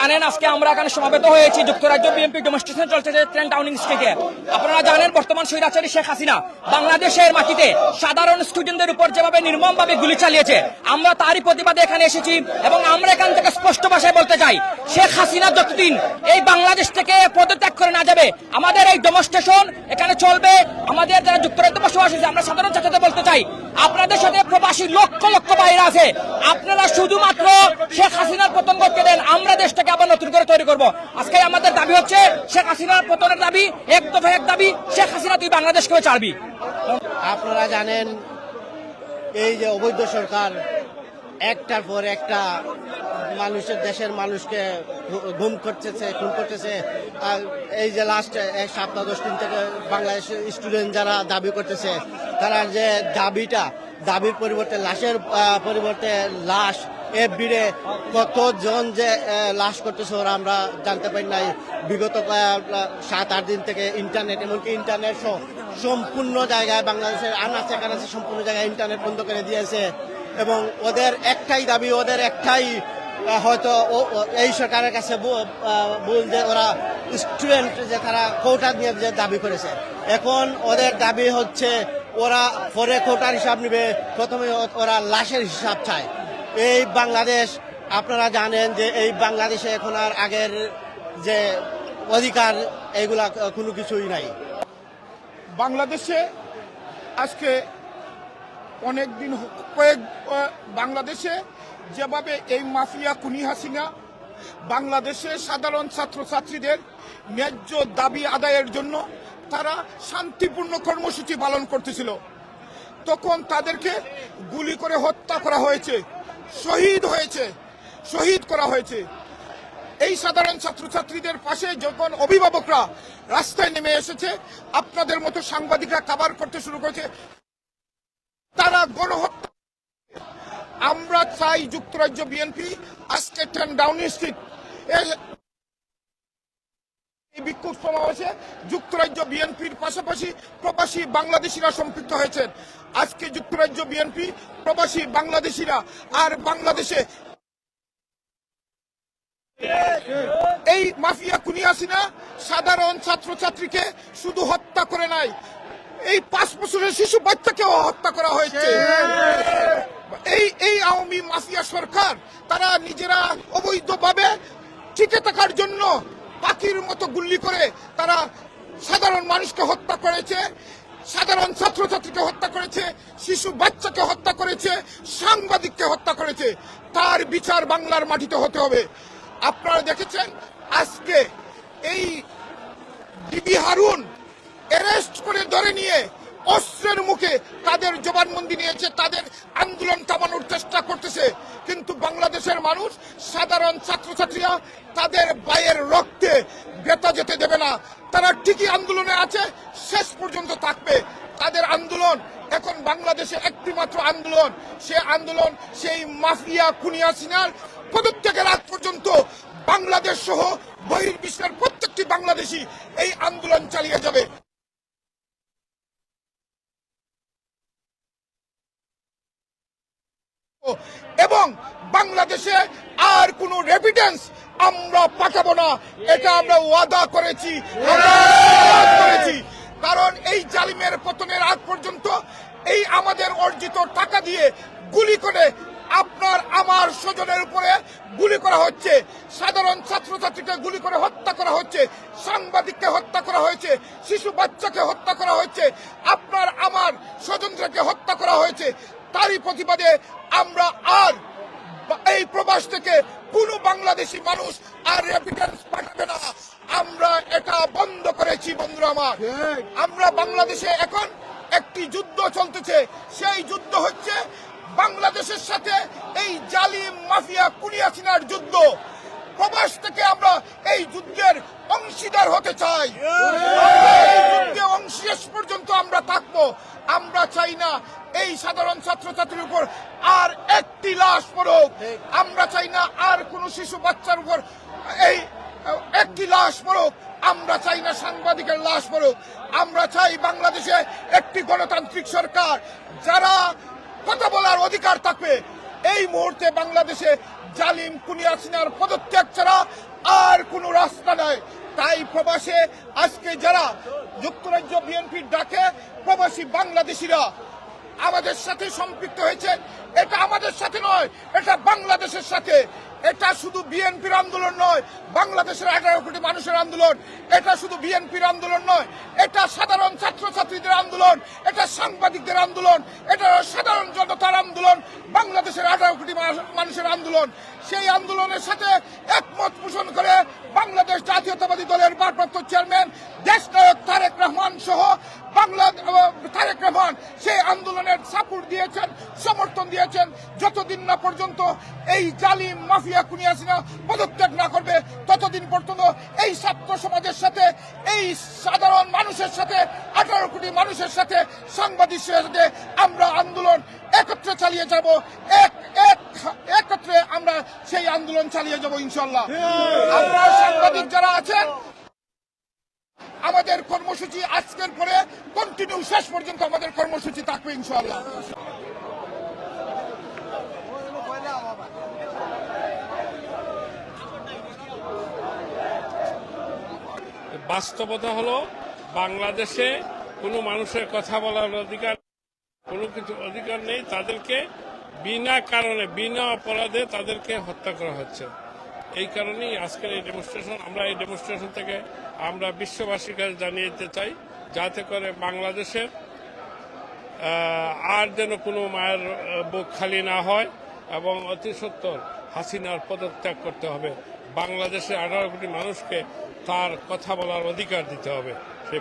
জানেন আজকে আমরা এখানে সমাবেত হয়েছি, যুক্তরাজ্য বিএনপি ডেমনস্ট্রেশন চলছে ট্রেন ডাউনিং স্ট্রিটে আপনারা জানেন, বর্তমান শেখ হাসিনা বাংলাদেশের মাটিতে সাধারণ স্টুডেন্টদের উপর যেভাবে নির্মমভাবে গুলি চালিয়েছে, আমরা তারই প্রতিবাদে এখানে এসেছি এবং আমরা এখান থেকে স্পষ্ট ভাষায় বলতে চাই, শেখ হাসিনা যতদিন এই বাংলাদেশ থেকে পদত্যাগ করে না যাবে, আমাদের এই ডেমনস্ট্রেশন এখানে চলবে। আমাদের যারা যুক্তরাজ্য বসবাস আমরা সাধারণ ছাত্রদের বলতে চাই, আপনাদের সাথে প্রবাসী লক্ষ লক্ষ বাইরে আছে, আপনারা শুধুমাত্র শেখ হাসিনার পতন করতে দেন, আমরা দেশটাকে আবার নতুন করে তৈরি করব। আজকে আমাদের দাবি হচ্ছে শেখ হাসিনার পতনের দাবি, এক দফা এক দাবি, শেখ হাসিনা তুই বাংলাদেশকে ছাড়বি। আপনারা জানেন, এই যে অবৈধ সরকার, একটার পর একটা মানুষের, দেশের মানুষকে গুম করতেছে, খুন করতেছে। আর এই যে লাস্ট এক সপ্তাহ, দশ দিন থেকে বাংলাদেশের স্টুডেন্ট যারা দাবি করতেছে, তারা যে দাবিটা, দাবির পরিবর্তে লাশের পরিবর্তে লাশ এফবিরে কতজন যে লাশ করতেছে ওরা আমরা জানতে পারি নাই। বিগত সাত, আট দিন থেকে ইন্টারনেট, এমনকি ইন্টারনেট সম্পূর্ণ জায়গায় বাংলাদেশের আনাচে কানাচে সম্পূর্ণ জায়গায় ইন্টারনেট বন্ধ করে দিয়েছে। এবং ওদের একটাই দাবি, ওদের একটাই হয়তো এই সরকারের কাছে ভুল যে ওরা স্টুডেন্ট যে তারা কোটা নিয়ে যে দাবি করেছে। এখন ওদের দাবি হচ্ছে, ওরা পরে কোটার হিসাব নিবে, প্রথমে ওরা লাশের হিসাব চায়। এই বাংলাদেশ, আপনারা জানেন যে এই বাংলাদেশে এখন আর আগের যে অধিকার এইগুলা কোনো কিছুই নাই। বাংলাদেশে আজকে অনেক দিন কয়েক বাংলাদেশে যেভাবে এই মাফিয়া কুনি হাসিনা বাংলাদেশের সাধারণ ছাত্রছাত্রীদের ন্যায্য দাবি আদায়ের জন্য তারা শান্তিপূর্ণ কর্মসূচি পালন করতেছিল। তখন তাদেরকে গুলি করে হত্যা করা হয়েছে। শহীদ হয়েছে, শহীদ করা হয়েছে। এই সাধারণ ছাত্রছাত্রীদের পাশে যখন অভিভাবকরা রাস্তায় নেমে এসেছে, আপনাদের মতো সাংবাদিকরা কাবার করতে শুরু করেছে, তারা গণহত্যা আমরা চাই যুক্তরাজ্য বিএনপি, আজকে ডাউনিং স্ট্রিট বিক্ষোভ সমাবেশে যুক্তরাজ্য বিএনপির পাশাপাশি প্রবাসী বাংলাদেশিরা সম্পৃক্ত হয়েছেন। আজকে যুক্তরাজ্য বিএনপি প্রবাসী বাংলাদেশিরা আর বাংলাদেশে এই মাফিয়া কুনিয়াসিনা সাধারণ ছাত্রছাত্রীকে শুধু হত্যা করে নাই, এই পাঁচ বছরের শিশু বাচ্চাকেও হত্যা করা হয়েছে। এই এই আওয়ামী মাফিয়া সরকার, তারা নিজেরা অবৈধভাবে টিকে থাকার জন্য পাখির মতো গুল্লি করে তারা সাধারণ মানুষকে হত্যা করেছে, সাধারণ ছাত্রছাত্রীকে হত্যা করেছে, শিশু বাচ্চাকে হত্যা করেছে, সাংবাদিককে হত্যা করেছে। তার বিচার বাংলার মাটিতে হতে হবে। আপনারা দেখেছেন, আজকে এই ডিবি হারুন অ্যারেস্ট করে ধরে নিয়ে অস্ত্রের মুখে তাদের জবানবন্দি নিয়েছে, তাদের আন্দোলন থামানোর চেষ্টা করতেছে। কিন্তু বাংলাদেশের মানুষ, সাধারণ ছাত্রছাত্রীরা তাদের বায়ের রক্তে বেতা যেতে দেবে না। তারা ঠিকই আন্দোলনে আছে, শেষ পর্যন্ত থাকবে। তাদের আন্দোলন এখন বাংলাদেশে একটিমাত্র আন্দোলন। সে আন্দোলন সেই মাফিয়া কুনিয়া সিনার পদত্যাগের আগ পর্যন্ত বাংলাদেশ সহ বহির্বিশ্বের প্রত্যেকটি বাংলাদেশি এই আন্দোলন চালিয়ে যাবে। এবং বাংলাদেশে আর কোনো রেভিডেন্স আমরা পাঠাবো না। এটা আমরা ওয়াদা করেছি করেছি। কারণ এই জালিমের পতনের আগ পর্যন্ত এই আমাদের অর্জিত টাকা দিয়ে গুলি করে আপনার, আমার স্বজনের উপরে গুলি করা হচ্ছে। সাধারণ ছাত্রছাত্রীকে গুলি করে হত্যা করা হচ্ছে। সাংবাদিককে হত্যা করা হয়েছে। শিশু বাচ্চাকে হত্যা করা হয়েছে। আপনার, আমার স্বজনকে হত্যা করা হয়েছে। তারই প্রতিবাদে আমরা আর এই প্রবাস থেকে কোনো বাংলাদেশি মানুষ আর রেপিডেন্স পাঠাবে না। আমরা এটা বন্ধ করেছি বন্ধুরা আমার। আমরা বাংলাদেশে এখন একটি যুদ্ধ চলতেছে। সেই যুদ্ধ হচ্ছে বাংলাদেশের সাথে এই জালিম মাফিয়া কুনিয়াসিনার যুদ্ধ। প্রবাস থেকে আমরা এই যুদ্ধের অংশীদার হতে চাই। যুদ্ধে শেষ পর্যন্ত আমরা থাকব। আমরা চাই না এই সাধারণ ছাত্রছাত্রীর উপর আর একটি লাশ পড়ুক। আমরা চাই না আর কোন শিশু বাচ্চার উপর এই, একটি লাশ পড়ুক। আমরা চাই না সাংবাদিকের লাশ পড়ুক। আমরা চাই বাংলাদেশে একটি গণতান্ত্রিক সরকার যারা কথা বলার অধিকার থাকবে। এই মুহূর্তে বাংলাদেশে জালিম কুনিয়াসিনার পদত্যাগ ছাড়া আর কোনো রাস্তা নেয় তাই প্রবাসে আজকে যারা যুক্তরাজ্য বিএনপির ডাকে, প্রবাসী বাংলাদেশিরা, আমাদের সাথে সম্পৃক্ত হয়েছে। এটা আমাদের সাথে নয়, এটা বাংলাদেশের সাথে। এটা শুধু বিএনপির আন্দোলন নয়, বাংলাদেশের এগারো কোটি মানুষের আন্দোলন। এটা শুধু বিএনপির আন্দোলন নয়, এটা সাধারণ ছাত্রছাত্রীদের আন্দোলন। এটা সাংবাদিকদের আন্দোলন, এটা সাধারণ জনতার আন্দোলন, বাংলাদেশের আঠারো কোটি মানুষের আন্দোলন। সেই আন্দোলনের সাথে একমত পোষণ করে বাংলাদেশ জাতীয়তাবাদী দলের ভারপ্রাপ্ত চেয়ারম্যান, দেশ নায়ক তারেক রহমান সহ বাংলা তারেক রহমান সেই আন্দোলনের সাপোর্ট দিয়েছেন, সমর্থন দিয়েছেন। যতদিন না পর্যন্ত এই জালিম মাফিয়া কুনিয়াসিনা পর্যন্ত এই ছাত্র সমাজের সাথে, এই সাধারণ মানুষের সাথে, আঠারো কোটি মানুষের সাথে সাংবাদিকের সাথে আমরা আন্দোলন একত্রে চালিয়ে যাব। এক এক, একত্রে আমরা সেই আন্দোলন চালিয়ে যাব ইনশাল্লাহ আমরা সাংবাদিক যারা আছেন, আমাদের কর্মসূচি আজকের পরে কন্টিনিউ শেষ পর্যন্ত আমাদের কর্মসূচি থাকবে ইনশাল্লাহ বাস্তবতা হলো বাংলাদেশে কোনো মানুষের কথা বলার অধিকার কোনো কিছু অধিকার নেই। তাদেরকে বিনা কারণে বিনা অপরাধে তাদেরকে হত্যা করা হচ্ছে। এই কারণেই আজকের এই ডেমনস্ট্রেশন আমরা এই ডেমনস্ট্রেশন থেকে আমরা বিশ্ববাসীর কাছে জানিয়ে দিতে চাই যাতে করে বাংলাদেশের আহ, আর যেন কোনো মায়ের বুক খালি না হয় এবং অতি সত্তর হাসিনার পদত্যাগ করতে হবে। বাংলাদেশের আঠারো কোটি মানুষকে তার কথা বলার অধিকার দিতে হবে সেই